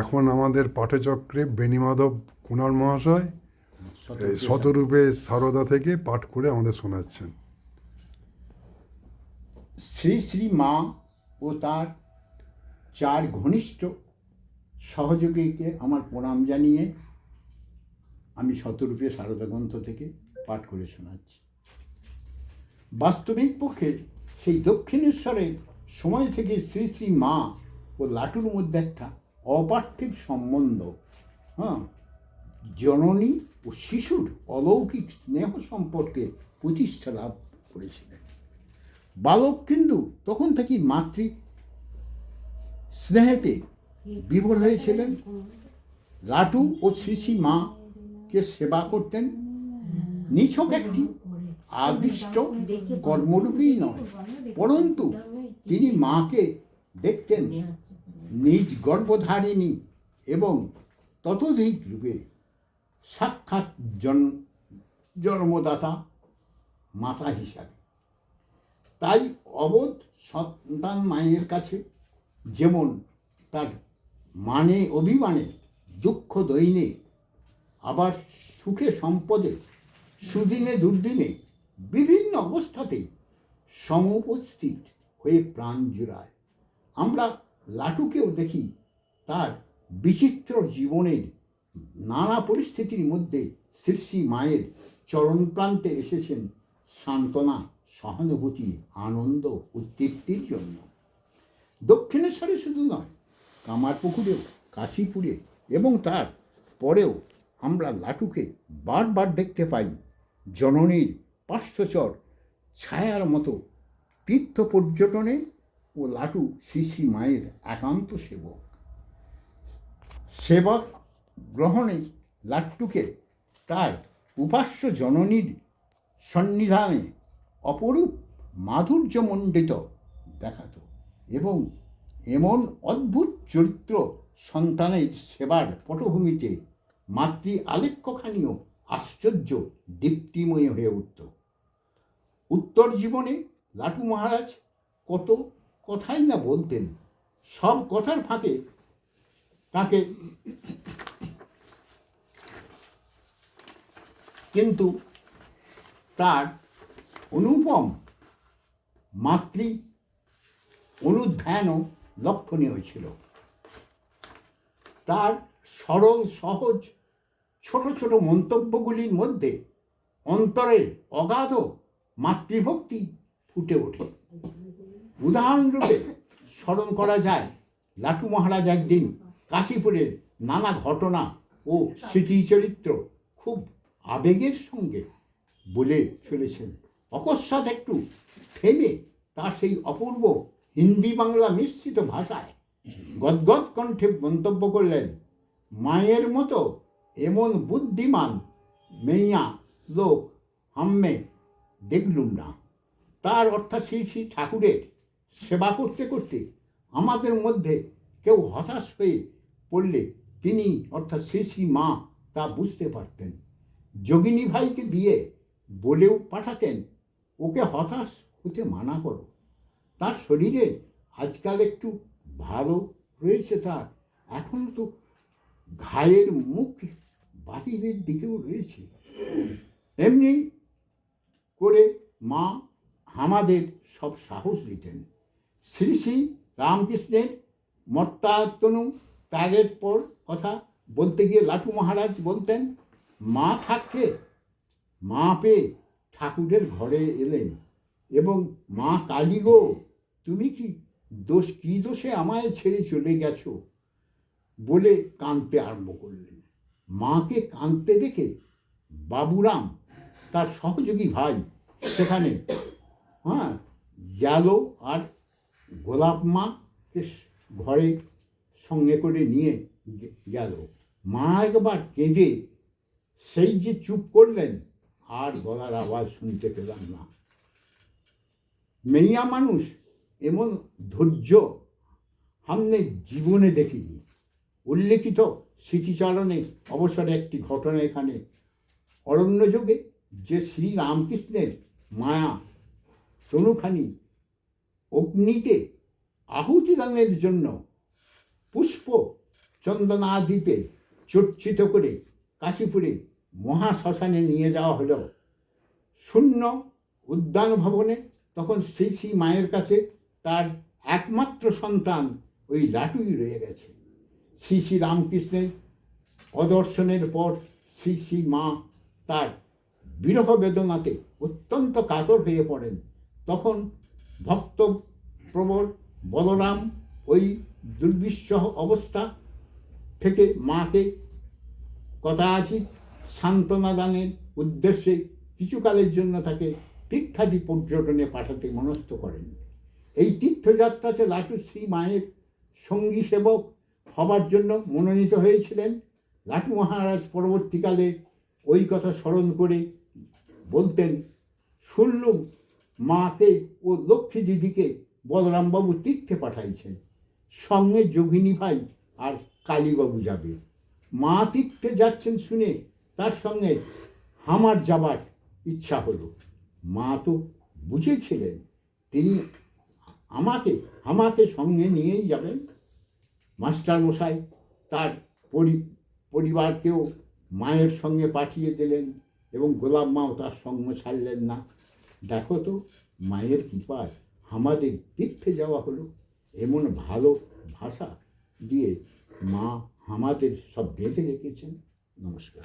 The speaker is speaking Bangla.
এখন আমাদের পাঠচক্রে বেণীমাধব কুণাল মহাশয় শতরূপে সারদা থেকে পাঠ করে আমাদের শোনাচ্ছেন। শ্রী শ্রী মা ও তার চার ঘনিষ্ঠ সহযোগীকে আমার প্রণাম জানিয়ে আমি শতরূপে সারদা গ্রন্থ থেকে পাঠ করে শোনাচ্ছি। বাস্তবিক পক্ষে সেই দক্ষিণেশ্বরের সময় থেকে শ্রী শ্রী মা ও লাটুর মধ্যে একটা অপার্থিব সম্বন্ধ হ্যাঁ? জননী ও শিশুর অলৌকিক স্নেহ সম্পর্কে প্রতিষ্ঠা লাভ করেছিলেন। বালক কিন্তু তখন থেকেই মাতৃ স্নেহেতে বিভোর হয়েছিলেন। লাটু ও শ্রী মাকে সেবা করতেন। নিছক একটি আদিষ্ট কর্মরূপী নয়, পরন্তু তিনি মাকে দেখতেন নিজ গর্ভধারিণী এবং ততোধিক রূপে সাক্ষাৎ জন, জন্মদাতা, মাতা হিসাবে। তাই অবোধ সন্তান মায়ের কাছে যেমন তার মানে অভিমানে দুঃখ দৈনে, আবার সুখে সম্পদে, সুদিনে দুর্দিনে বিভিন্ন অবস্থাতেই সমুপস্থিত হয়ে প্রাণ জুড়ায়। আমরা লাটুকেও দেখি তার বিচিত্র জীবনের নানা পরিস্থিতির মধ্যে শ্রী মায়ের চরণ প্রান্তে এসেছেন সান্ত্বনা, সহানুভূতি, আনন্দ ও তৃপ্তির জন্য। দক্ষিণেশ্বরে শুধু নয়, কামারপুকুরেও, কাশীপুরে এবং তার পরেও আমরা লাটুকে বারবার দেখতে পাই। জননীর পার্শ্বচর ছায়ার মতো তীর্থ পর্যটনে ও লাটু শ্রী মায়ের একান্ত সেবক। সেবক গ্রহণে লাট্টুকে তার উপাস্য জননীর সন্নিধানে অপরূপ মাধুর্যমণ্ডিত দেখাতো এবং এমন অদ্ভুত চরিত্র সন্তানের সেবার পটভূমিতে মাতৃ আলেখ্যখানিও আশ্চর্য দীপ্তিময় হয়ে উঠত। উত্তর জীবনে লাটু মহারাজ কত কথাই না বলতেন। সব কথার ফাঁকে তাকে কিন্তু তার অনুপম মাতৃ অনুধ্যানও লক্ষণীয় ছিল তার সরল, সহজ, ছোট ছোট মন্তব্যগুলির মধ্যে অন্তরের অগাধ মাতৃভক্তি ফুটে ওঠে। উদাহরণরূপে স্মরণ করা যায় লাটু মহারাজ একদিন কাশীপুরের নানা ঘটনা ও স্মৃতিচরিত্র খুব আবেগের সঙ্গে বলে চলেছেন। অকস্মাৎ একটু থেমে তার সেই অপূর্ব হিন্দি বাংলা মিশ্রিত ভাষায় গদগদ কণ্ঠে মন্তব্য করলেন, মায়ের মতো এমন বুদ্ধিমান মেইয়া লোক হাম্মে দেখলুম না। তার অর্থাৎ শ্রী শ্রী ঠাকুরের সেবা করতে করতে আমাদের মধ্যে কেউ হতাশ হয়ে পড়লে তিনি অর্থাৎ শ্রী মা তা বুঝতে পারতেন। যোগিনী ভাইকে দিয়ে বলেও পাঠাতেন, ওকে হতাশ হতে মানা করো। তার শরীরে আজকাল একটু ভালো রয়েছে তার। এখনও তো ঘায়ের মুখ বাহিরের দিকেও রয়েছে। এমনি করে মা আমাদের সব সাহস দিতেন। শ্রী শ্রী রামকৃষ্ণের মর্তাতনু ত্যাগের পর কথা বলতে গিয়ে লাটু মহারাজ বলতেন, মা থাকতে মা পেয়ে ঠাকুরের ঘরে এলেন। এবং মা কালী গো, তুমি কি দোষ, কী দোষে আমায় ছেড়ে চলে গেছো? বলে কাঁদতে আরম্ভ করলেন। মাকে কাঁদতে দেখে বাবুরাম, তার সহযোগী ভাই সেখানে হ্যাঁ গেল আর গোলাপ মাকে ঘরে সঙ্গে করে নিয়ে গেল। মা একবার কেঁদে সেই যে চুপ করলেন, আর গলার আওয়াজ শুনতে পেলাম না। মেইয়া মানুষ এমন ধৈর্য সামনে জীবনে দেখিনি। উল্লেখিত স্মৃতিচারণে অবসরে একটি ঘটনা এখানে। অরণ্যযোগে যে শ্রীরামকৃষ্ণের মায়া, তনুখানি অগ্নিতে আহুতি দানের জন্য পুষ্প চন্দনাদিতে চর্চিত করে কাশীপুরে মহাশ্মশানে নিয়ে যাওয়া হলো। শূন্য উদ্যান ভবনে তখন শ্রী শ্রী মায়ের কাছে তার একমাত্র সন্তান ওই লাটুই রয়ে গেছে। শ্রী শ্রী রামকৃষ্ণের অদর্শনের পর শ্রী শ্রী মা তার বিরহ বেদনাতে অত্যন্ত কাতর হয়ে পড়েন। তখন ভক্ত প্রবর বলরাম ওই দুর্বিষহ অবস্থা থেকে মাকে কদাচিৎ সান্ত্বনা দানের উদ্দেশ্যে কিছুকালের জন্য তাকে তীর্থাদি পর্যটনে পাঠাতে মনস্থ করেন। এই তীর্থযাত্রাতে লাটু শ্রী মায়ের সঙ্গী সেবক হবার জন্য মনোনীত হয়েছিলেন। লাটু মহারাজ পরবর্তীকালে ওই কথা স্মরণ করে বলতেন, শুনলুম মাকে ও লক্ষ্মী দিদিকে বলরামবাবু তীর্থে পাঠাইছেন। সঙ্গে যোগিনী ভাই আর কালীবাবু যাবে। মা তীর্থে যাচ্ছেন শুনে তার সঙ্গে হামার যাবার ইচ্ছা হলো। মা তো বুঝেছিলেন, তিনি আমাকে আমাকে সঙ্গে নিয়েই যাবেন। মাস্টার মশাই তার পরি- পরিবারকেও মায়ের সঙ্গে পাঠিয়ে দিলেন এবং গোলাপ মাও তার সঙ্গে ছাড়লেন না। দেখো তো, মায়ের কৃপায় আমাদের তীর্থে যাওয়া হলো। এমন ভালো ভাষা দিয়ে মা আমাদের সব বেঁধে রেখেছেন। নমস্কার।